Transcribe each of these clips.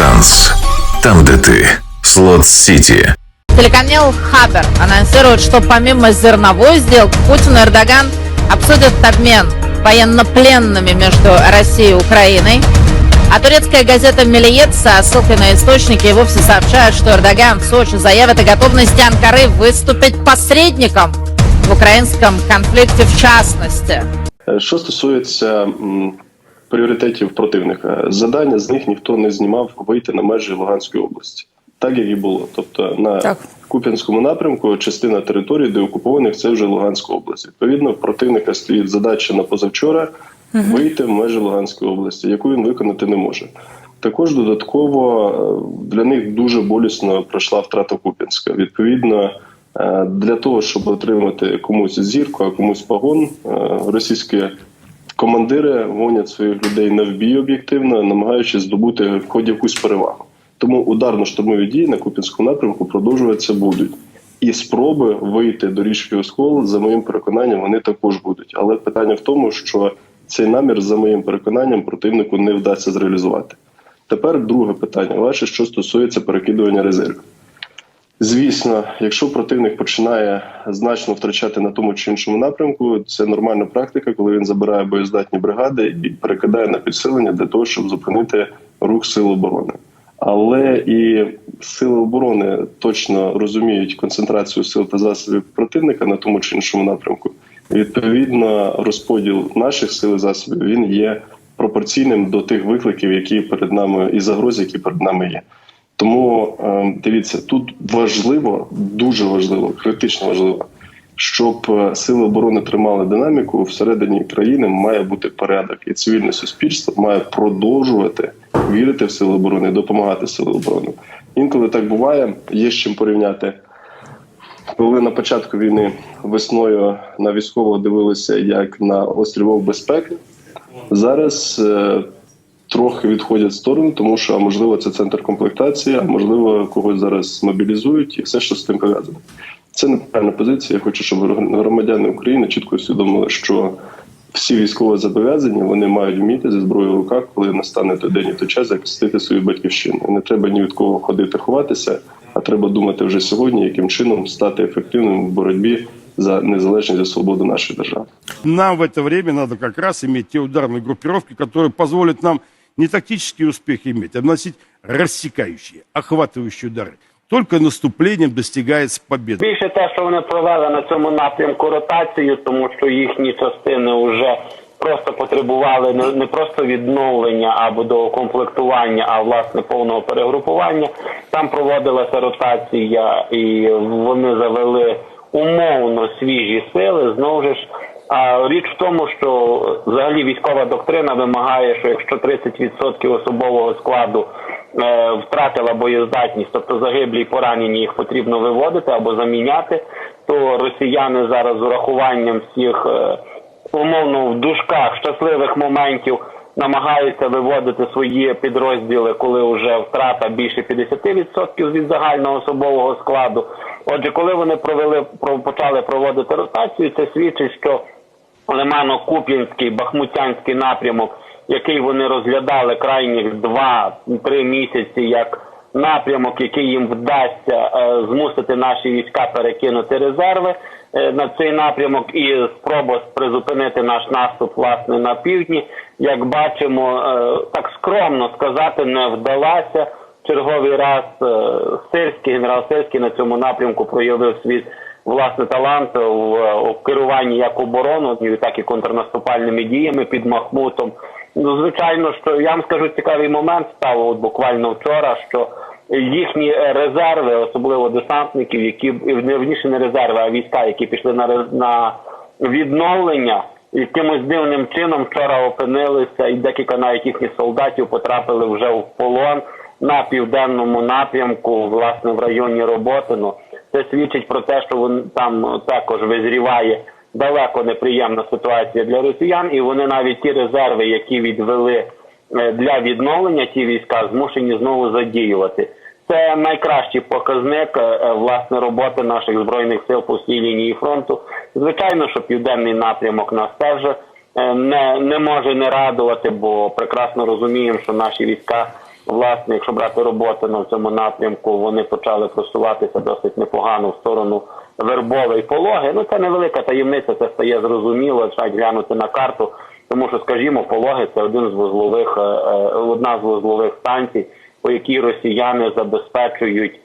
шанс. Там, где ты. Слот Сити. Телеканал Хабер анонсирует, что помимо зерновой сделки Путин и Эрдоган обсудят обмен военнопленными между Россией и Украиной. А турецкая газета «Мелиет» со ссылкой на источники и вовсе сообщает, что Эрдоган в Сочи заявит о готовности Анкары выступить посредником в украинском конфликте в частности. Стосується м, пріоритетів противника, завдання з них ніхто не знімав вийти на межі Луганської області, так як і було. Тобто на Так. Куп'янському напрямку частина території, де окупованих, це вже Луганська область. Відповідно, в противника стоїть задача на позавчора вийти в межі Луганської області, яку він виконати не може. Також додатково е, для них дуже болісно пройшла втрата Куп'янська. Відповідно, е, для того, щоб отримати комусь зірку, а комусь погон, е, російські командири гонять своїх людей на вбій об'єктивно, намагаючись здобути в ході якусь перевагу. Тому ударно-штурмові дії на Куп'янському напрямку продовжуватися будуть. І спроби вийти до річки Оскол, за моїм переконанням, вони також будуть. Але питання в тому, що цей намір, за моїм переконанням, противнику не вдасться зреалізувати. Тепер друге питання ваше, що стосується перекидування резервів. Звісно, якщо противник починає значно втрачати на тому чи іншому напрямку, це нормальна практика, коли він забирає боєздатні бригади і перекидає на підсилення для того, щоб зупинити рух сил оборони. Але і сили оборони точно розуміють концентрацію сил та засобів противника на тому чи іншому напрямку. Відповідно, розподіл наших сил і засобів він є пропорційним до тих викликів, які перед нами і загроз, які перед нами є. Тому е, дивіться, тут важливо, дуже важливо, критично важливо, щоб е, сили оборони тримали динаміку всередині країни, має бути порядок, і цивільне суспільство має продовжувати вірити в сили оборони, допомагати силам оборони. Інколи так буває, є з чим порівняти. Коли на початку війни весною на військового дивилися як на острівок безпеки, зараз е, трохи відходять в сторону, тому що а можливо це центр комплектації, а можливо когось зараз мобілізують і все, що з тим пов'язано. Це неправильна позиція. Я хочу, щоб громадяни України чітко усвідомили, що всі військово зобов'язані вони мають вміти зі зброєю в руках, коли настане той день і той час захистити свою батьківщину. І не треба ні від кого ходити ховатися, а треба думати вже сьогодні, яким чином стати ефективним в боротьбі за незалежність за свободу нашої держави. Нам в это время надо как раз иметь те ударные группировки, которые позволят нам не тактические успехи иметь, а наносить рассекающие, охватывающие удары. Только наступлением достигается победа. Більше те, що вони провели на цьому напрямку ротацію, тому що їхні частини вже просто потребували не, не просто відновлення або доукомплектування, а власне повного перегрупування. Там проводилася ротація, і вони завели умовно свіжі сили. Знову ж. А річ в тому, що взагалі військова доктрина вимагає, що якщо 30% особового складу е, втратила боєздатність, тобто загиблі і поранені, їх потрібно виводити або заміняти, то росіяни зараз з урахуванням всіх е, умовно в дужках щасливих моментів намагаються виводити свої підрозділи, коли вже втрата більше 50% від загального особового складу. Отже, коли вони провели про- почали проводити ротацію, це свідчить, що Лимано-Куп'янський, Бахмутянський напрямок, який вони розглядали крайніх 2-3 місяці як напрямок, який їм вдасться е, змусити наші війська перекинути резерви е, на цей напрямок і спроба призупинити наш наступ власне на півдні. Як бачимо, е, так скромно сказати, не вдалося. Черговий раз Сирський, генерал Сирський на цьому напрямку проявив свій власне талант в, керуванні як обороною, так і контрнаступальними діями під Махмутом. Ну, звичайно, що я вам скажу цікавий момент став от буквально вчора, що їхні резерви, особливо десантників, які не вніше не резерви, а війська, які пішли на на відновлення, якимось дивним чином вчора опинилися, і декілька навіть їхніх солдатів потрапили вже в полон на південному напрямку, власне, в районі Роботино. Це свідчить про те, що вон там також визріває далеко неприємна ситуація для росіян, і вони навіть ті резерви, які відвели е, для відновлення ті війська, змушені знову задіювати. Це найкращий показник е, е, власне роботи наших збройних сил по всій лінії фронту. Звичайно, що південний напрямок нас теж не, не може не радувати, бо прекрасно розуміємо, що наші війська власне, якщо брати роботи на цьому напрямку, вони почали просуватися досить непогано в сторону вербове і пологи. Ну це невелика таємниця, це стає зрозуміло. Треба глянути на карту, тому що, скажімо, пологи це один з вузлових, е, е, одна з вузлових станцій, по якій росіяни забезпечують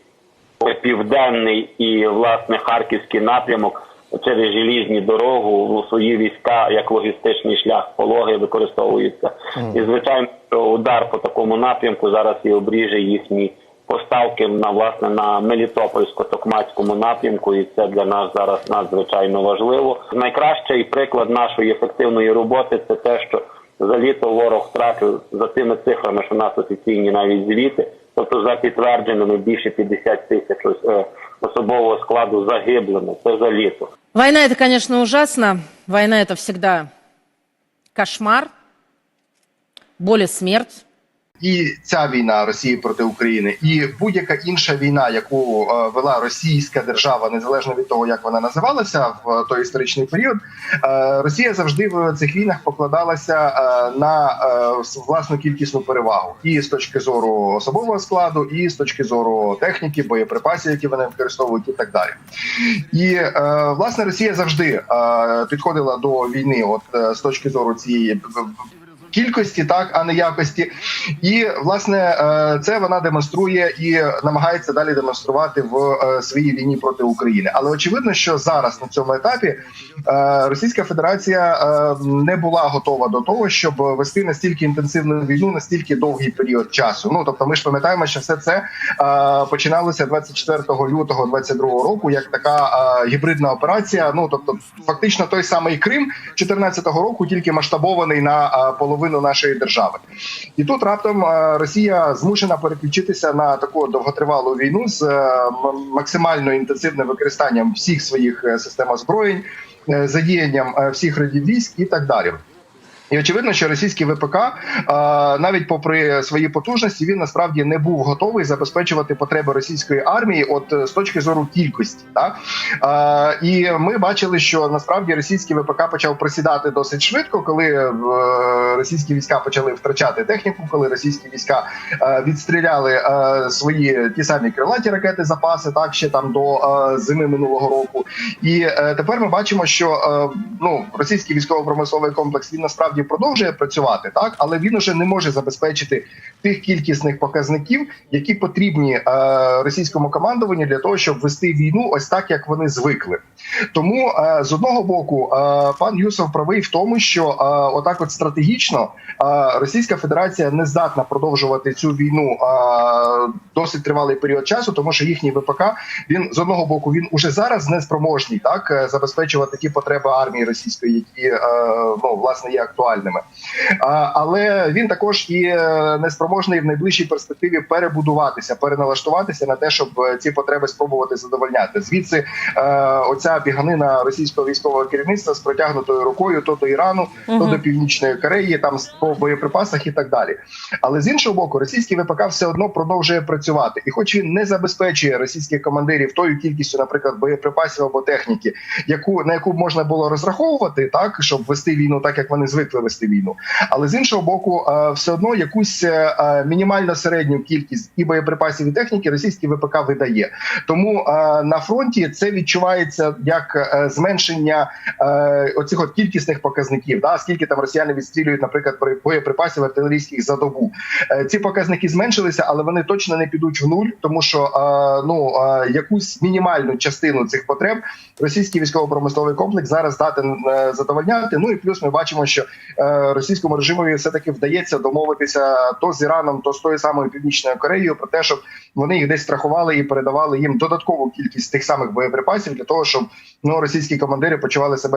південний і власне харківський напрямок через желізні дорогу у свої війська як логістичний шлях пологи використовуються. І звичайно, що удар по такому напрямку зараз і обріже їхні поставки на власне на Мелітопольсько-Токмацькому напрямку, і це для нас зараз надзвичайно важливо. Найкращий приклад нашої ефективної роботи це те, що за літо ворог втратив за тими цифрами, що у нас офіційні навіть звіти, тобто за підтвердженими більше 50 тисяч е, особового складу загиблими. Це за літо. Война это, конечно, ужасно. Война это всегда кошмар, боль и смерть. І ця війна Росії проти України, і будь-яка інша війна, яку е, вела російська держава, незалежно від того, як вона називалася в той історичний період, е, Росія завжди в цих війнах покладалася е, на е, власну кількісну перевагу, і з точки зору особового складу, і з точки зору техніки, боєприпасів, які вони використовують, і так далі. І е, власне Росія завжди е, підходила до війни, от е, з точки зору цієї кількості, так а не якості. І власне е, це вона демонструє і намагається далі демонструвати в е, своїй війні проти України. Але очевидно, що зараз на цьому етапі е, Російська Федерація не була готова до того, щоб вести настільки інтенсивну війну, настільки довгий період часу. Ну тобто, ми ж пам'ятаємо, що все це починалося 24 лютого 22 року, як така гібридна операція. Ну тобто, фактично той самий Крим 2014 року, тільки масштабований на е, половину нашої держави. І тут раптом е, Росія змушена переключитися на таку довготривалу війну з е, максимально інтенсивним використанням всіх своїх е, систем озброєнь, задіянням всіх родів військ і так далі. І очевидно, що російський ВПК, навіть попри свої потужності, він насправді не був готовий забезпечувати потреби російської армії, от е, з точки зору кількості. Так? І ми бачили, що насправді російський ВПК почав просідати досить швидко, коли е, російські війська почали втрачати техніку, коли російські війська е, відстріляли свої ті самі крилаті ракети запаси, так ще там до зими минулого року. І тепер ми бачимо, що ну російський військово-промисловий комплекс він насправді продовжує працювати, так але він уже не може забезпечити тих кількісних показників, які потрібні е, російському командуванню для того, щоб вести війну, ось так як вони звикли. Тому е, з одного боку, е, пан Юсов правий в тому, що отак, от стратегічно, Російська Федерація не здатна продовжувати цю війну досить тривалий період часу, тому що їхній ВПК він з одного боку він уже зараз неспроможний так е, забезпечувати ті потреби армії російської, які ну власне є актуальними. Але він також і е, неспроможний в найближчій перспективі перебудуватися, переналаштуватися на те, щоб е, ці потреби спробувати задовольняти. Звідси е, оця біганина російського військового керівництва з протягнутою рукою то до Ірану, то до Північної Кореї, там по боєприпасах і так далі. Але з іншого боку, російський ВПК все одно продовжує працювати, і хоч він не забезпечує російських командирів тою кількістю, наприклад, боєприпасів або техніки, яку на яку можна було розраховувати, так щоб вести війну, так як вони звикли вести війну. Але з іншого боку, е, все одно якусь е, е, мінімально середню кількість і боєприпасів і техніки російський ВПК видає. Тому на фронті це відчувається як зменшення оцих от кількісних показників. Да, скільки там росіяни відстрілюють, наприклад, при- боєприпасів артилерійських за добу. Ці показники зменшилися, але вони точно не підуть в нуль, тому що ну якусь мінімальну частину цих потреб російський військово-промисловий комплекс зараз е, задовольняти. Ну і плюс ми бачимо, що російському режимові все таки вдається домовитися то з Іраном, то з тою самою північною Кореєю про те, щоб вони їх десь страхували і передавали їм додаткову кількість тих самих боєприпасів для того, щоб ну російські командири почували себе